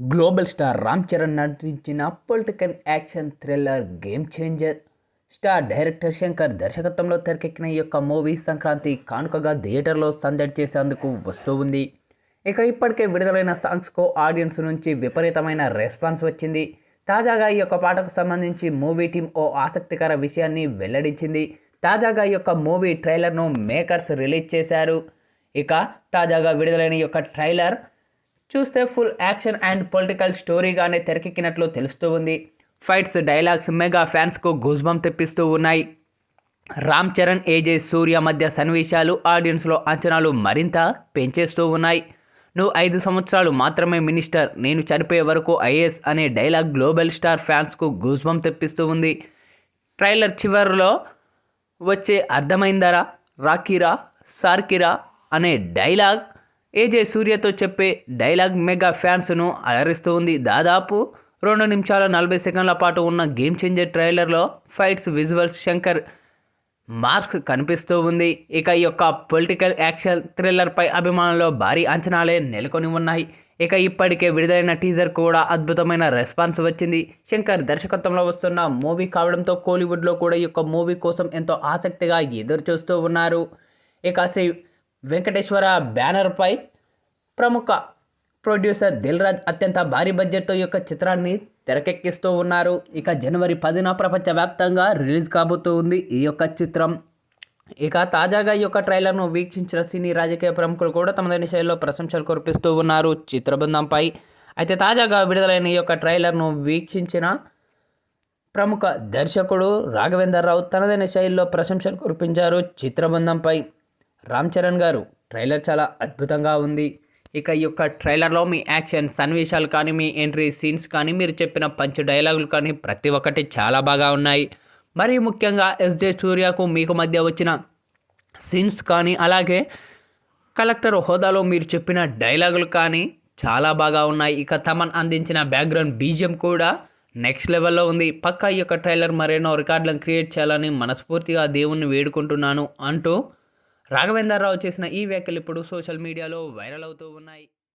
Global star Ram Charan నటించిన political action thriller game changer. Star director Shankar దర్శకత్వంలో తెరకెక్కిన ఈ యొక్క మూవీ సంక్రాంతి కానుకగా థియేటర్లో సందడి చేసేందుకు వస్తూ ఉంది. ఇక ఇప్పటికే విడుదలైన సాంగ్స్కు ఆడియన్స్ నుంచి విపరీతమైన రెస్పాన్స్ వచ్చింది. తాజాగా ఈ యొక్క పాటకు సంబంధించి మూవీ టీం ఓ ఆసక్తికర విషయాన్ని వెల్లడించింది. తాజాగా ఈ యొక్క మూవీ ట్రైలర్ను మేకర్స్ రిలీజ్ చేశారు. ఇక తాజాగా విడుదలైన ఈ యొక్క ట్రైలర్ చూస్తే ఫుల్ యాక్షన్ అండ్ పొలిటికల్ స్టోరీగానే తెరకెక్కినట్లు తెలుస్తూ ఉంది. ఫైట్స్ డైలాగ్స్ మెగా ఫ్యాన్స్కు గుజ్బం తెప్పిస్తూ ఉన్నాయి. రామ్ చరణ్ ఏజే సూర్య మధ్య సన్నివేశాలు ఆడియన్స్లో అంచనాలు మరింత పెంచేస్తూ ఉన్నాయి. నువ్వు ఐదు సంవత్సరాలు మాత్రమే మినిస్టర్ నేను చనిపోయే వరకు ఐఏఎస్ అనే డైలాగ్ గ్లోబల్ స్టార్ ఫ్యాన్స్కు గూజ్బం తెప్పిస్తూ ఉంది. ట్రైలర్ చివరిలో వచ్చే అర్థమైందరా రాకీరా సార్కిరా అనే డైలాగ్ ఏజే సూర్యతో చెప్పే డైలాగ్ మెగా ఫ్యాన్స్ను అలరిస్తూ ఉంది. దాదాపు రెండు నిమిషాల నలభై సెకండ్ల పాటు ఉన్న గేమ్ చేంజర్ ట్రైలర్లో ఫైట్స్ విజువల్స్ శంకర్ మార్క్స్ కనిపిస్తూ ఉంది. ఇక ఈ యొక్క పొలిటికల్ యాక్షన్ థ్రిల్లర్పై అభిమానుల్లో భారీ అంచనాలే నెలకొని ఉన్నాయి. ఇక ఇప్పటికే విడుదలైన టీజర్ కూడా అద్భుతమైన రెస్పాన్స్ వచ్చింది. శంకర్ దర్శకత్వంలో వస్తున్న మూవీ కావడంతో కోలీవుడ్లో కూడా ఈ యొక్క మూవీ కోసం ఎంతో ఆసక్తిగా ఎదురు చూస్తూ ఉన్నారు. ఇక శ్రీ వెంకటేశ్వర బ్యానర్పై ప్రముఖ ప్రొడ్యూసర్ దిల్ రాజ్ అత్యంత భారీ బడ్జెట్తో యొక్క చిత్రాన్ని తెరకెక్కిస్తూ ఉన్నారు. ఇక జనవరి పదిన ప్రపంచవ్యాప్తంగా రిలీజ్ కాబోతూ ఉంది ఈ యొక్క చిత్రం. ఇక తాజాగా ఈ యొక్క ట్రైలర్ను వీక్షించిన సినీ రాజకీయ ప్రముఖులు కూడా తమదైన శైలిలో ప్రశంసలు కురిపిస్తూ ఉన్నారు చిత్రబృందంపై. అయితే తాజాగా విడుదలైన ఈ యొక్క ట్రైలర్ను వీక్షించిన ప్రముఖ దర్శకుడు రాఘవేందర్ రావు తనదైన శైలిలో ప్రశంసలు కురిపించారు చిత్రబృందంపై. రామ్ చరణ్ గారు ట్రైలర్ చాలా అద్భుతంగా ఉంది. ఇక ఈ యొక్క ట్రైలర్లో మీ యాక్షన్ సన్నివేశాలు కానీ మీ ఎంట్రీ సీన్స్ కానీ మీరు చెప్పిన పంచ్ డైలాగులు కానీ ప్రతి ఒక్కటి చాలా బాగా ఉన్నాయి. మరి ముఖ్యంగా ఎస్జే సూర్యకు మీకు మధ్య వచ్చిన సీన్స్ కానీ అలాగే కలెక్టర్ హోదాలో మీరు చెప్పిన డైలాగులు కానీ చాలా బాగా ఉన్నాయి. ఇక తమన్ అందించిన బ్యాక్గ్రౌండ్ బీజియం కూడా నెక్స్ట్ లెవెల్లో ఉంది. పక్కా ఈ యొక్క ట్రైలర్ మరెన్నో రికార్డులను క్రియేట్ చేయాలని మనస్ఫూర్తిగా దేవుణ్ణి వేడుకుంటున్నాను అంటూ రాఘవేంద్రరావు చేసిన ఈ వ్యాఖ్యలు ఇప్పుడు సోషల్ మీడియాలో వైరల్ అవుతూ ఉన్నాయి.